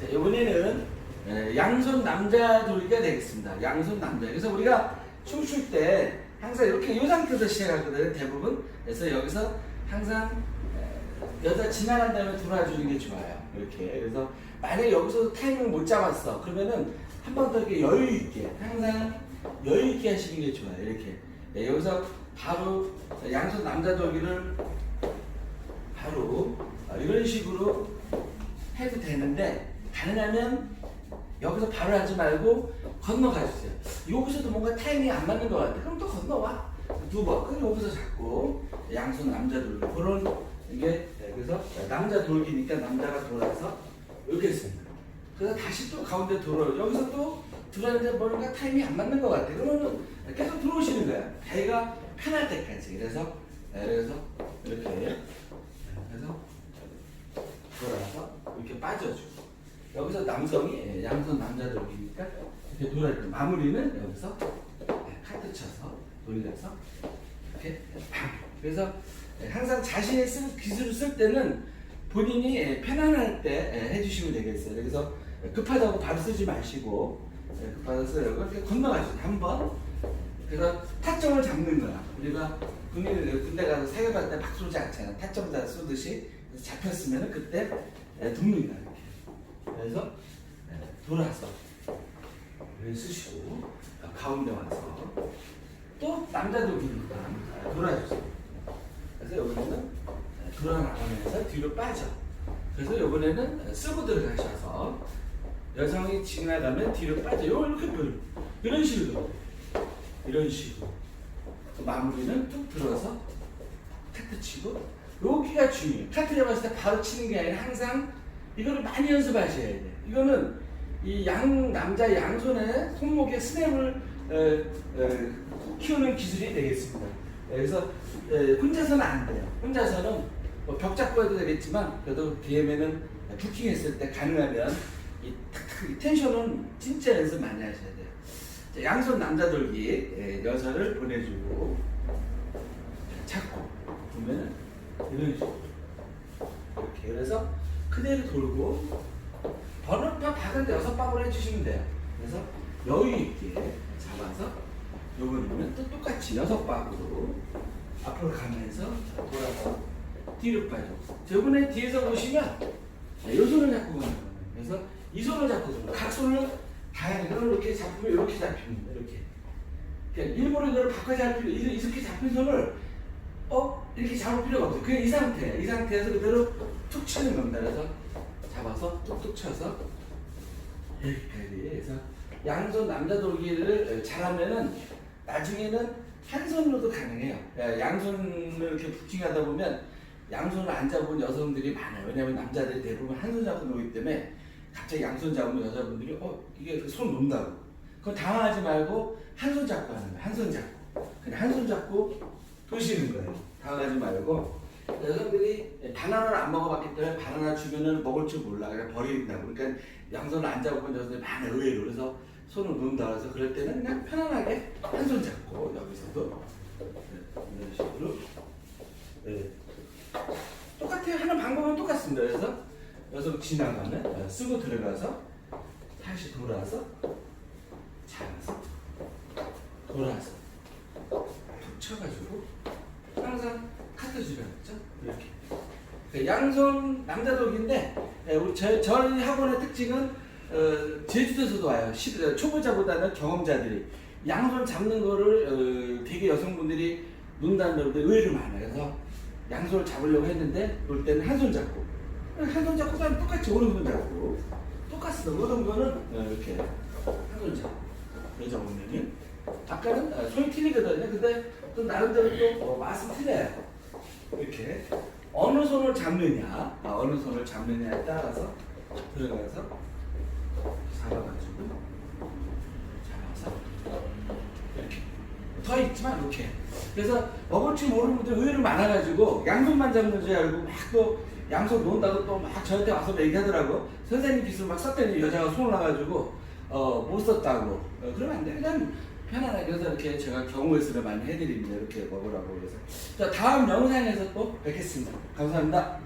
자, 이번에는 에, 양손 남자 돌기가 되겠습니다. 양손 남자. 그래서 우리가 춤출 때 항상 이렇게 이 상태에서 시작하거든요. 대부분. 그래서 여기서 항상 에, 여자 지나간 다음에 돌아주는 게 좋아요. 이렇게. 그래서 만약에 여기서 타이밍 못 잡았어. 그러면은 한 번 더 이렇게 여유 있게 항상 여유 있게 하시는 게 좋아요. 이렇게. 네, 여기서 바로 양손 남자 돌기를 바로 어, 이런 식으로 해도 되는데 가능하면 여기서 바로 하지 말고 건너가 주세요. 여기서도 뭔가 타이밍이 안 맞는 것 같아. 그럼 또 건너와 두 번. 그럼 여기서 잡고 양손 남자 돌기 그런 이게 네, 그래서 남자 돌기니까 남자가 돌아서 이렇게 했습니다. 그래서 다시 또 가운데 돌아 여기서 또 들어왔는데 뭔가 타이밍이 안 맞는 것 같아. 그러면 계속 들어오시는 거야. 배가 편할 때까지. 그래서 네, 그래서 이렇게 네, 그래서 돌아서 이렇게 빠져주고 여기서 남성이 예, 양손 남자 돌기니까 이렇게 돌아있고 마무리는 여기서 예, 카트 쳐서 돌려서 이렇게 팡 그래서 예, 항상 자신이 쓴 기술을 쓸 때는 본인이 예, 편안할 때 예, 해주시면 되겠어요. 그래서 급하다고 바로 쓰지 마시고 예, 급하다고 쓰려고 이렇게 건너가시죠. 한번. 그래서 타점을 잡는 거야. 우리가 군인 군대 가서 사격할 때막 쏘지 않잖아. 타점 다 쏘듯이 잡혔으면 그때 예, 눕는다 이렇게 그래서 예, 돌아서 왼 쓰시고 가운데 와서 또 남자도 기니까 돌아주세요. 그래서 이번에는 돌아 나가면서 뒤로 빠져. 그래서 이번에는 쓰고 들어가셔서 여성이 지나가면 뒤로 빠져. 이렇게 보여. 이런 식으로 이런 식으로 또 마무리는 뚝 들어서 카트 치고 여기가 중요해요. 카트 잡았을 때 바로 치는 게 아니라 항상 이거를 많이 연습하셔야 돼. 이거는 이 양 남자 양손에 손목에 스냅을 키우는 기술이 되겠습니다. 그래서 에, 혼자서는 안 돼요. 혼자서는 뭐 벽 잡고 해도 되겠지만 그래도 DM에는 부킹 했을 때 가능하면 이, 이 텐션은 진짜 연습 많이 하셔야 돼요. 자, 양손 남자 돌기 에, 여자를 보내주고 찾고 보면은 이런 식으로 이렇게 그래서 그대로 돌고 번호표 박은데 여섯 방울 해주시면 돼요. 그래서 여유 있게 잡아서 요거는 또 똑같이 여섯 방으로 앞으로 가면서 자, 돌아서 뒤로 빠져. 저번에 뒤에서 보시면 자, 요 손을 잡고 가는 거예요. 그래서 이 손을 잡고 가는 거예요. 각 손을 다양하게 이렇게 잡으면 이렇게 잡힙니다. 이렇게. 그러니까 일부러 이걸 바꿔 잡힐 필요 이렇게 잡힌 손을 어 이렇게 잡을 필요가 없어요. 그냥 이 상태, 이 상태에서 그대로 툭 치는 겁니다. 그래서 잡아서 툭툭 쳐서 해서 양손 남자 돌기를 잘하면은 나중에는 한 손으로도 가능해요. 예, 양손을 이렇게 부킹하다 보면 양손을 안 잡은 여성들이 많아요. 왜냐하면 남자들이 대부분 한 손 잡고 놀기 때문에 갑자기 양손 잡으면 여자분들이 어 이게 그손 논다고. 그거 당황하지 말고 한 손 잡고 하는 거예요. 한 손 잡고 그냥 한 손 잡고 도시는 거예요. 당하지 말고 여성들이 바나나를 안 먹어봤기 때문에 바나나 주면은 먹을 줄 몰라. 그냥 버린다고. 그러니까 양손을 안 잡고 본 여성들이 많아 의외로. 그래서 손을 놓는다. 그래서 그럴 때는 그냥 편안하게 한 손 잡고 여기서도 네, 이런 식으로. 네. 똑같아요. 하는 방법은 똑같습니다. 그래서 여성 지나가면 어, 쓰고 들어가서 다시 돌아서 잡아서 돌아서 툭 쳐가지고 항상 카트 주변 있죠? 이렇게. 그 양손 남자독인데 예, 우리 저, 저희 학원의 특징은 어, 제주도에서도 와요. 시- 어, 초보자보다는 경험자들이. 양손 잡는 거를 어, 되게 여성분들이 논다는 분들 의외로 많아요. 그래서 양손을 잡으려고 했는데 놀 때는 한 손 잡고. 한 손 잡고 그다음 똑같이 오른손 잡고. 똑같습니다 모든 거는 어, 이렇게 한 손 잡고. 여자 보면은 아까는 어, 손이 틀리거든요. 근데 또 나름대로 또 어, 맛은 틀려요 이렇게 어느 손을 잡느냐 아, 어느 손을 잡느냐에 따라서 들어가서 잡아가지고 잡아서 이렇게 더 있지만 이렇게. 그래서 줄 모르는 분들 의외로 많아가지고 양손만 잡는 줄 알고 막 또 양손 놓는다고 또 막 저한테 와서 얘기하더라고. 선생님 기술 막 썼더니 여자가 손을 놔가지고 어 못 썼다고. 어, 그러면 안 돼. 그냥 편안하게 그래서 이렇게 제가 경우의 수를 많이 해드립니다. 이렇게 먹으라고 그래서. 자 다음 영상에서 또 뵙겠습니다. 감사합니다